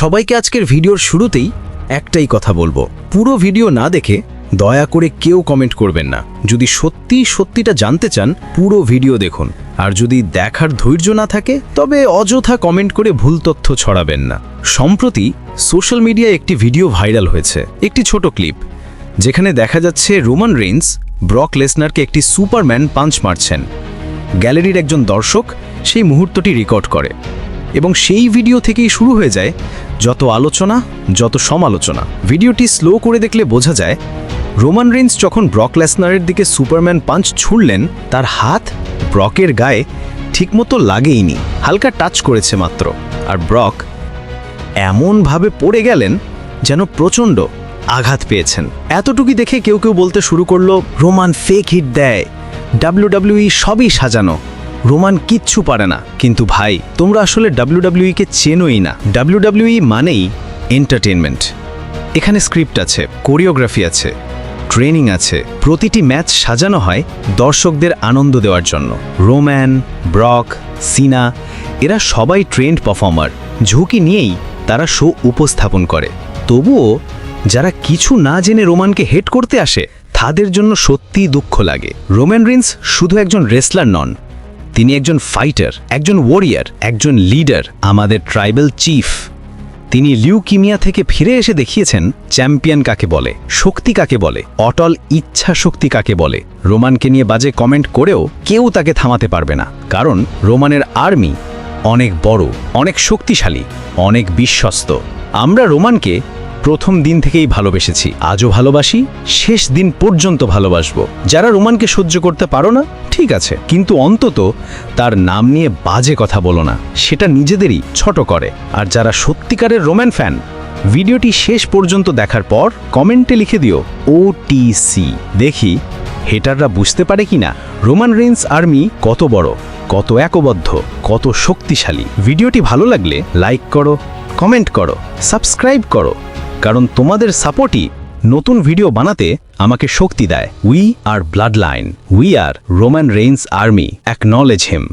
সবাইকে আজকের ভিডিওর শুরুতেই একটাই কথা বলব। পুরো ভিডিও না দেখে দয়া করে কেউ কমেন্ট করবেন না। যদি সত্যি সত্যিটা জানতে চান, পুরো ভিডিও দেখুন। আর যদি দেখার ধৈর্য না থাকে, তবে অযথা কমেন্ট করে ভুল তথ্য ছড়াবেন না। সম্প্রতি সোশ্যাল মিডিয়ায় একটি ভিডিও ভাইরাল হয়েছে, একটি ছোট ক্লিপ, যেখানে দেখা যাচ্ছে রোমান রেইন্স ব্রক লেসনারকে একটি সুপারম্যান পাঞ্চ মারছেন। গ্যালারির একজন দর্শক সেই মুহূর্তটি রেকর্ড করে। এবং সেই ভিডিও থেকেই শুরু হয়ে যায় যত আলোচনা, যত সমালোচনা। ভিডিওটি স্লো করে দেখলে বোঝা যায়, রোমান রেন্স যখন ব্রক লেসনারের দিকে সুপারম্যান পাঞ্চ ছুড়লেন, তার হাত ব্রকের গায়ে ঠিকমতো লাগেইনি, হালকা টাচ করেছে মাত্র। আর ব্রক এমনভাবে পড়ে গেলেন যেন প্রচণ্ড আঘাত পেয়েছেন। এতটুকু দেখে কেউ কেউ বলতে শুরু করল, রোমান ফেক হিট দেয় ডাব্লিউডাব্লিউই সবই সাজানো। রোমান কিচ্ছু পারে না। কিন্তু ভাই, তোমরা আসলে ডাব্লিউডাব্লিউইকে চেনোই না। ডাব্লিউডাব্লিউই মানেই এন্টারটেনমেন্ট এখানে স্ক্রিপ্ট আছে, কোরিওগ্রাফি আছে, ট্রেনিং আছে, প্রতিটি ম্যাচ সাজানো হয় দর্শকদের আনন্দ দেওয়ার জন্য। রোম্যান, ব্রক, সিনা, এরা সবাই ট্রেন্ড পারফর্মার। ঝুঁকি নিয়েই তারা শো উপস্থাপন করে। তবুও যারা কিছু না জেনে রোমানকে হেট করতে আসে, তাদের জন্য সত্যিই দুঃখ লাগে। রোম্যান রিন্স শুধু একজন রেসলার নন তিনি একজন ফাইটার একজন ওয়ারিয়ার একজন লিডার আমাদের ট্রাইবাল চিফ তিনি লিউকিমিয়া থেকে ফিরে এসে দেখিয়েছেন চ্যাম্পিয়ন কাকে বলে, শক্তি কাকে বলে, অটল ইচ্ছা শক্তি কাকে বলে। রোমানকে নিয়ে বাজে কমেন্ট করেও কেউ তাকে থামাতে পারবে না, কারণ রোমানের আর্মি অনেক বড়, অনেক শক্তিশালী, অনেক বিশ্বস্ত। আমরা রোমানকে প্রথম দিন থেকেই ভালোবেসেছি। আজও ভালোবাসি, শেষ দিন পর্যন্ত ভালোবাসবো। যারা রোমানকে সহ্য করতে পারো না, ঠিক আছে, কিন্তু অন্তত তার নাম নিয়ে বাজে কথা বলো না। সেটা নিজেদেরই ছোট করে। আর যারা সত্যিকারের রোম্যান ফ্যান, ভিডিওটি শেষ পর্যন্ত দেখার পর কমেন্টে লিখে দিও, ওটিসি। দেখি, হেটাররা বুঝতে পারে কিনা রোমান রেন্স আর্মি কত বড়, কত একবদ্ধ, কত শক্তিশালী। ভিডিওটি ভালো লাগলে লাইক করো, কমেন্ট করো, সাবস্ক্রাইব করো। কারণ তোমাদের সাপোর্টই নতুন ভিডিও বানাতে আমাকে শক্তি দেয়। We are blood line we are Roman Reigns army acknowledge him